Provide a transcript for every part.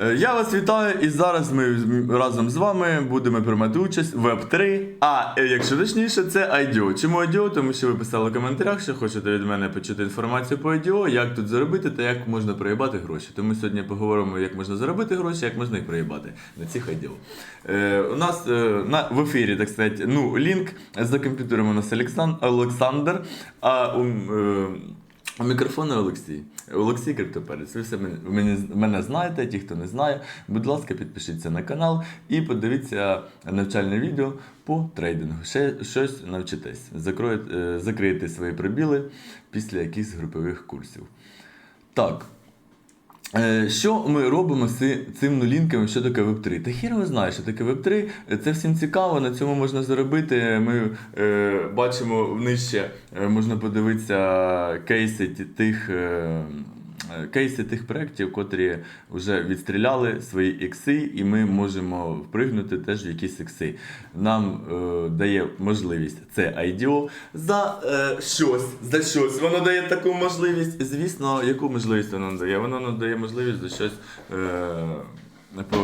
Е, Я вас вітаю, і зараз ми разом з вами будемо приймати участь в Web3. А е, якщо точніше, це IDO. Чому IDO? Тому що ви писали в коментарях, що хочете від мене почути інформацію по IDO, як тут заробити та як можна проїбати гроші. Тому сьогодні поговоримо, як можна заробити гроші, як можна їх проїбати на цих IDO. Е, у нас е, на, в ефірі, так сказати, ну, лінк за комп'ютером у нас Олексан- Олександр, а. Е, у мікрофона Олексій. Олексій Криптоперець. Ви все мене, мене, знаєте, ті, хто не знає. Будь ласка, підпишіться на канал і подивіться навчальне відео по трейдингу. Ще щось навчитесь. Закроєте, закриєте свої пробіли після якихось групових курсів. Так. Е, Що ми робимо з цим нулінками, що таке веб 3 Та хір ви знає, що таке Web3. Е, Це всім цікаво, на цьому можна заробити. Ми е, бачимо нижче, е, можна подивитися кейси тих. Е, Кейси тих проєктів, котрі вже відстріляли свої ікси, і ми можемо впригнути теж в якісь ікси. Нам е, дає можливість це IDO за е, щось. За щось. Воно дає таку можливість. Звісно, яку можливість воно надає? Воно надає можливість за щось е,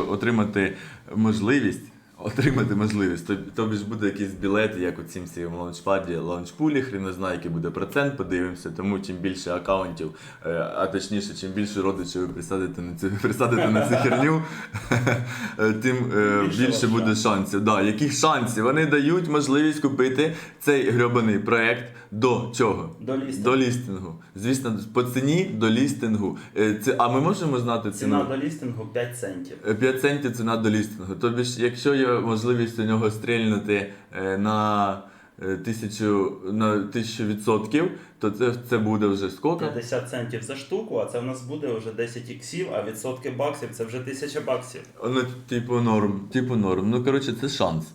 отримати можливість. Отримати можливість. Тобі, тобі ж буде якийсь білет, як у цім цьому лаунчпаді, лаунчпулі, хрін не знає, який буде процент, подивимося. Тому чим більше аккаунтів, е, а точніше, чим більше родичів ви присадите на цю, присадите на цю херню, е, тим е, Більше більше буде шансів. Да, яких шансів? Вони дають можливість купити цей грьобаний проект до чого? До лістингу. До лістингу. Звісно, по ціні до лістингу. Е, Це, а ми можемо знати ціну? Ціна до лістингу 5 центів. 5 центів ціна до лістингу. Тобі ж, якщо є можливість у нього стрільнути е, на е, тисячу на тисячу відсотків, то це, це буде вже скільки? 50 центів за штуку, а це в нас буде вже 10 іксів, а відсотки баксів це вже 1000 баксів. Ну, типу норм, типу норм. Ну, коротше, це шанс.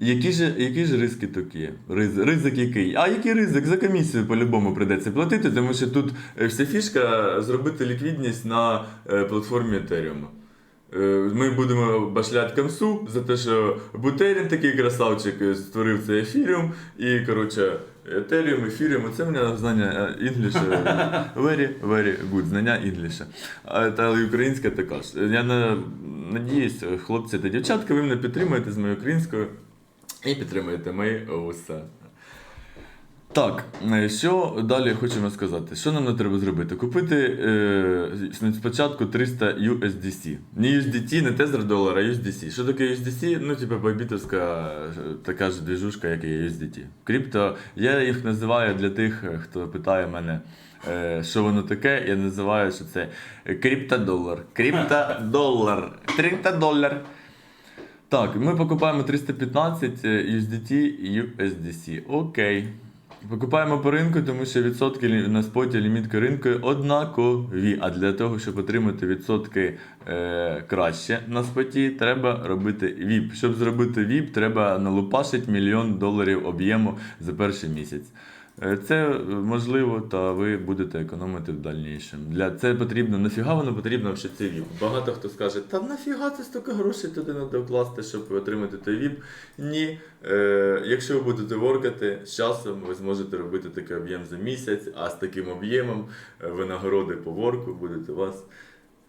Які ж, які ж ризики такі? Riz, ризик який? А який ризик? За комісію по-любому прийдеться платити, тому що тут е, вся фішка зробити ліквідність на е, платформі Ethereum. Е, Ми будемо башляти камсу за те, що Бутерін такий красавчик створив цей ефіріум. І, коротше, Ethereum, ефіріум, це мене знання е, е, very, very good, знання English. А, Та й українська також. Я на, надіюсь, хлопці та дівчатка, ви мене підтримуєте з моєю українською і підтримуєте мої усе. Так, е, що далі хочемо сказати? Що нам не треба зробити? Купити е, спочатку 300 USDC. Не USDT, не тезер долара, а USDC. Що таке USDC? Ну, типу, байбітовська е, така ж двіжушка, як і USDT. Крипто, я їх називаю для тих, е, хто питає мене, е, що воно таке. Я називаю, що це криптодолар. Криптодолар. Криптодолар. Так, ми покупаємо 315 е, USDT і USDC. Окей. Покупаємо по ринку, тому що відсотки на споті лімітки ринку однакові. А для того, щоб отримати відсотки е, краще на споті, треба робити VIP. Щоб зробити VIP, треба налупашити мільйон доларів об'єму за перший місяць. Е, Це е, можливо, та ви будете економити в дальнішому. Для це потрібно. Нафіга воно потрібно ще цей VIP? Багато хто скаже, та нафіга це стільки грошей туди треба вкласти, щоб отримати той VIP. Ні. Е, якщо ви будете воркати, з часом ви зможете робити такий об'єм за місяць, а з таким об'ємом е, винагороди по ворку будуть у вас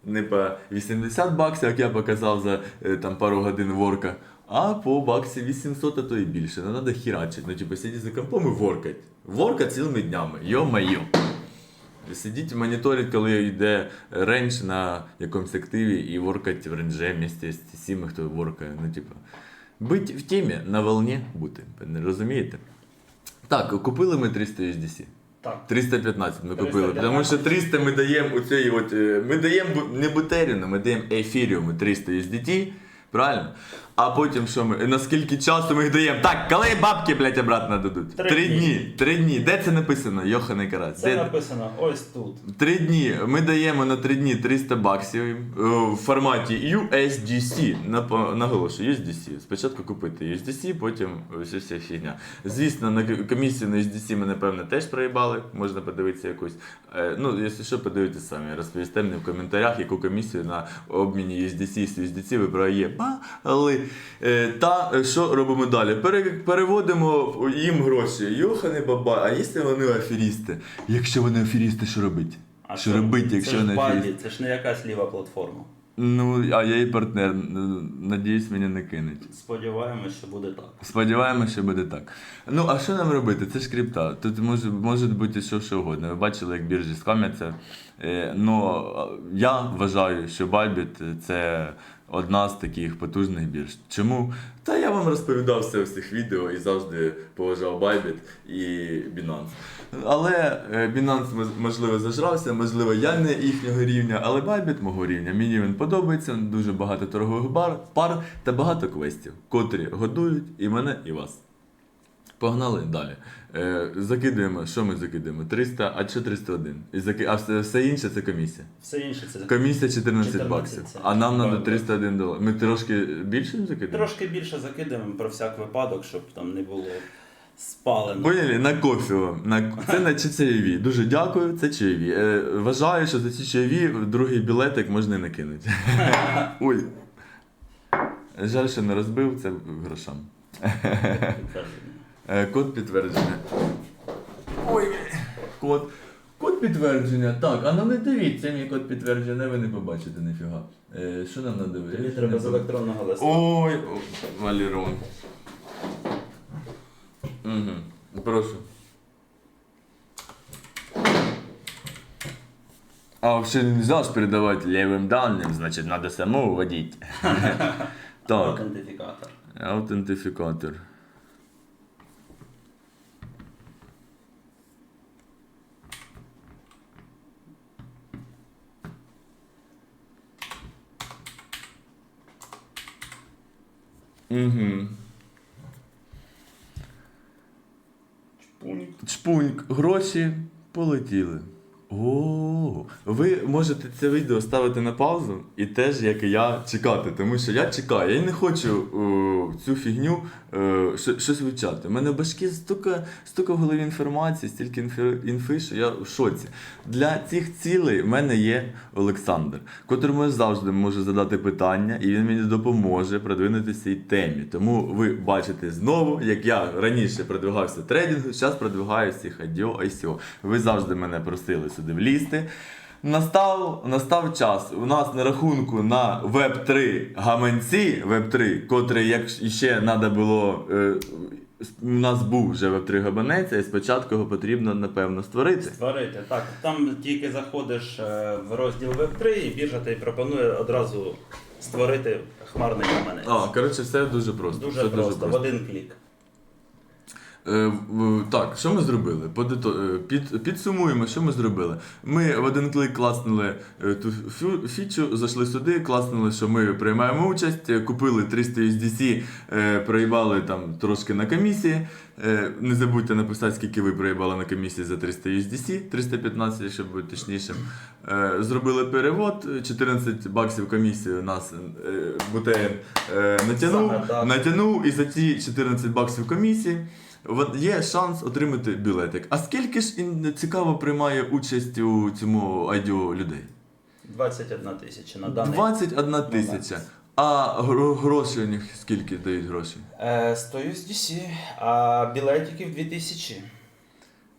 не по 80 баксів, як я показав за там, пару годин ворка, а по баксі 800, а то і більше. Не треба хірачити. Ну, типу, сидіти за компом і воркать. Ворка цілими днями. Йо-майо. Сидіть, моніторить, коли йде рейндж на якомусь активі і воркать в рейнже місті з всіми, хто воркає. Ну, типу, бить в темі, на волні бути. Не розумієте? Так, купили ми 300 USDC. Так. 315 ми купили, тому що 300 ми даємо у цій от, е, ми даємо не бутеріну, ми даємо ефіріуму 300 USDT, правильно? А потім що ми, наскільки часу ми їх даємо? Так, коли бабки, блядь, обратно дадуть? Три Три дні. дні. Три дні. Де це написано? Йоханий карат. Це Де- написано ось тут. Три дні. Ми даємо на три дні 300 баксів е, в форматі USDC. Напо- Наголошую, USDC. Спочатку купити USDC, потім ось вся фігня. Звісно, на к- комісію на USDC ми, напевно, теж проїбали. Можна подивитися якусь. Е, Ну, якщо що, подивитися самі. Розповісте мені в коментарях, яку комісію на обміні USDC з USDC ви проїбали. Е, Та е, що робимо далі? Переводимо їм гроші. Йохани баба, а якщо вони аферісти? Якщо вони аферісти, що робить? А що робить, якщо вони аферісти? це ж не якась ліва платформа. Ну, а я і партнер. Ну, Надіюсь, мені не кинуть. Сподіваємось, що буде так. Сподіваємося, що буде так. Ну, а що нам робити? Це ж крипта. Тут може, може бути що, що угодно. Ви бачили, як біржі скам'яться. Е, ну, я вважаю, що Bybit – це одна з таких потужних бірж. Чому? Та я вам розповідав все в цих відео і завжди поважав Bybit і Binance. Але е, Binance, можливо, зажрався, можливо, я не їхнього рівня, але Bybit мого рівня. Мені він подобається, дуже багато торгових бар, пар та багато квестів, котрі годують і мене, і вас. Погнали далі. Е, закидуємо, що ми закидуємо? 300, а що 301? І заки... А все, все інше це комісія. Все інше це Комісія 14, 14 баксів. це. А нам треба 301 долар. Ми трошки більше закидаємо? трошки більше закидаємо про всяк випадок, щоб там не було спалено. Поняли? На кофі. вам. На... Це на чайові. Дуже дякую, це чайові. Е, вважаю, що за ці чайові другий білетик можна і накинути. Ой. Жаль, що не розбив, це грошам. Е, Код підтвердження. Ой, код. Код підтвердження. Так, а ну не дивіться мій код підтвердження, ви не побачите ніфіга. Е, що нам надивити? Тобі треба з електронного листа. Ой, о, Валерон. Угу. Прошу. А вообще нельзя ж передавать левым данным, значит, надо самому вводить. Так, Аутентифікатор. аутентифікатор. Угу. Чпуньк. Чпуньк, гроші полетіли. О, ви можете це відео ставити на паузу і теж, як і я, чекати, тому що я чекаю. Я не хочу о, цю фігню е, що- щось вивчати. У мене в башки стільки, стільки в голові інформації, стільки інфи, інфи, що я в шоці. Для цих цілей в мене є Олександр, котрому завжди можу задати питання, і він мені допоможе продвинутися цій темі. Тому ви бачите знову, як я раніше продвигався трейдингу, зараз продвигаюся ICO. Ви завжди мене просили сюди влізти. Настав, настав час. У нас на рахунку на Web3 гаманці, Web3, котрий як ще треба було. Е, у нас був вже Web3 гаманець, і спочатку його потрібно, напевно, створити. Створити. Так, там тільки заходиш е, в розділ Web3 і біржа тобі пропонує одразу створити хмарний каменець. А, коротше, все дуже просто. Дуже все просто, в один клік. Е, Так, що ми зробили? Е, Під, підсумуємо, що ми зробили. Ми в один клик класнули е, ту фічу, зайшли сюди, класнули, що ми приймаємо участь, купили 300 USDC, проїбали там трошки на комісії. Не забудьте написати, скільки ви проїбали на комісії за 300 USDC, 315, якщо бути точнішим. Зробили перевод, 14 баксів комісії у нас е, натягнув, натягнув і за ці 14 баксів комісії. Є шанс отримати білетик. А скільки ж цікаво приймає участь у цьому айдіо людей? 21 тисяча на даний. 21 тисяча. А гро- гроші у них скільки дають гроші? Е, 100 USDC, а білетиків 2000.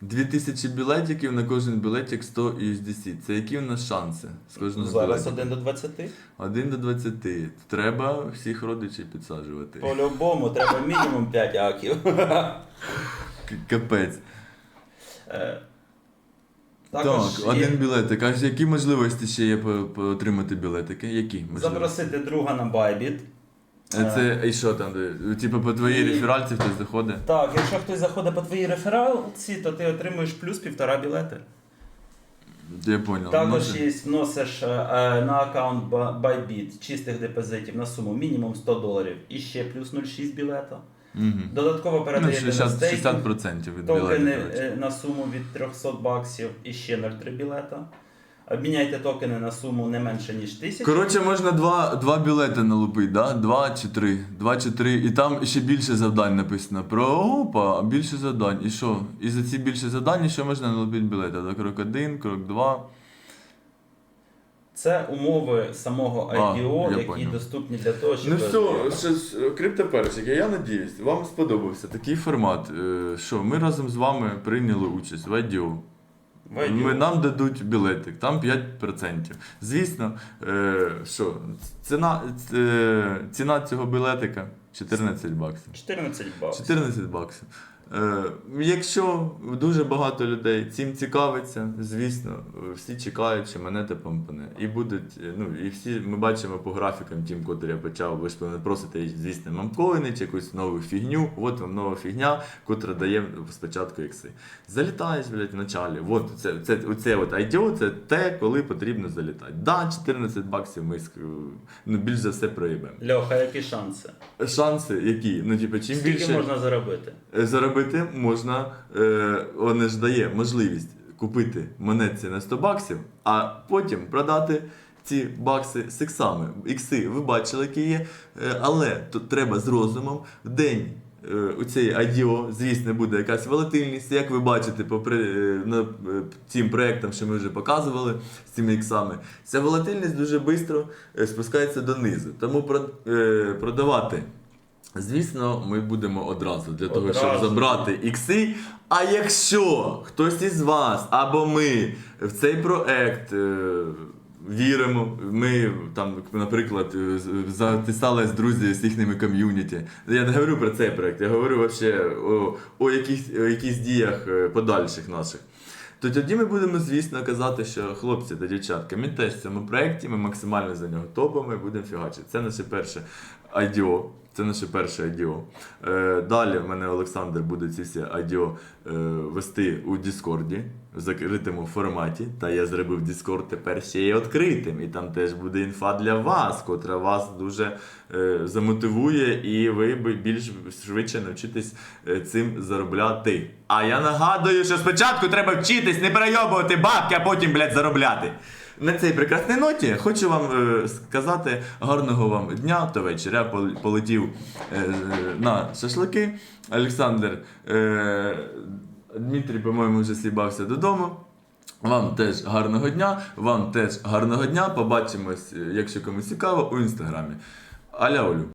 2000 білетиків на кожен білетик 100 USDC. Це які у нас шанси з кожного Зараз білетика? 1 до 20. 1 до 20. Треба всіх родичів підсаджувати. По-любому треба мінімум 5 аків. К- Капець. Е, Так, Також один білетик. А які можливості ще є по- по- отримати білетики? Які можливості? запросити друга на Bybit. Е, Це і що там? Типу по твоїй І- реферальці хтось заходить? Так, якщо хтось заходить по твоїй рефералці, то ти отримуєш плюс півтора білети. Я понял. Також є, вносиш е, е, на аккаунт Ba- Bybit чистих депозитів на суму мінімум 100 доларів і ще плюс 0,6 білета. Мгм. Додатково Ну, передаєте на 60, стейкінг 60% від токени коротше. е, на суму від 300 баксів і ще 0,3 білета. Обміняйте токени на суму не менше, ніж 1000. Коротше, можна два, два білети налупити, да? Два чи три. Два чи три. І там ще більше завдань написано. Про опа, більше завдань. І що? І за ці більше завдань ще можна налупити білети. Да? Крок один, крок два. Це умови самого А, IDO, я які понял. доступні для того, щоб. Ну все, що ж, криптоперчики, я надіюсь, вам сподобався такий формат. Е, Що ми разом з вами прийняли участь в IDO. Ми, нам дадуть білетик, там 5%. Звісно, е, що ціна, е, ціна цього білетика 14 баксів. 14 баксів. 14 баксів. Е, якщо дуже багато людей цим цікавиться, звісно, всі чекають, що мене те помпане. І будуть, е, ну, і всі ми бачимо по графікам, тим, котрий я почав, ви ж не просите, звісно, мамковини чи якусь нову фігню. От вам нова фігня, котра дає спочатку ікси. Залітаєш, блядь, в началі. От це, це, оце от IDO, це те, коли потрібно залітати. Да, 14 баксів ми ну, більш за все проїбемо. Льоха, які шанси? Шанси які? Ну, типу, чим Скільки більше можна заробити? Е, заробити можна, е, вони ж дає можливість купити монетці на 100 баксів, а потім продати ці бакси з іксами. Ікси ви бачили, які є, е, але тут треба з розумом в день. е, У цій IDO, звісно, буде якась волатильність, як ви бачите по при- е, проектам, що ми вже показували з цими іксами. Ця волатильність дуже швидко спускається донизу. Тому продавати Звісно, ми будемо одразу для того, щоб забрати ікси. А якщо хтось із вас або ми в цей проект е, віримо, ми там, наприклад, е, затисались друзі з їхніми ком'юніті. Я не говорю про цей проект, я говорю вообще о, о, яких, о якихось діях е, подальших наших. То тоді ми будемо, звісно, казати, що хлопці та дівчатка, ми теж в цьому проєкті, ми максимально за нього топимо і будемо фігачити. Це наше перше IDO. Це наше перше IDO. Е, далі в мене Олександр буде ці всі IDO е, вести у Діскорді в закритому форматі. Та я зробив Discord тепер ще й відкритим. І там теж буде інфа для вас, котра вас дуже е, замотивує, і ви більш швидше навчитесь цим заробляти. А я нагадую, що спочатку треба вчитись, не перейобувати бабки, а потім, блядь, заробляти. На цій прекрасній ноті хочу вам е, сказати гарного вам дня та вечора. Я полетів е, на шашлики. Олександр е, Дмитрій, по-моєму, вже слібався додому. Вам теж гарного дня, вам теж гарного дня. Побачимось, е, якщо комусь цікаво, у інстаграмі. Аля Олю.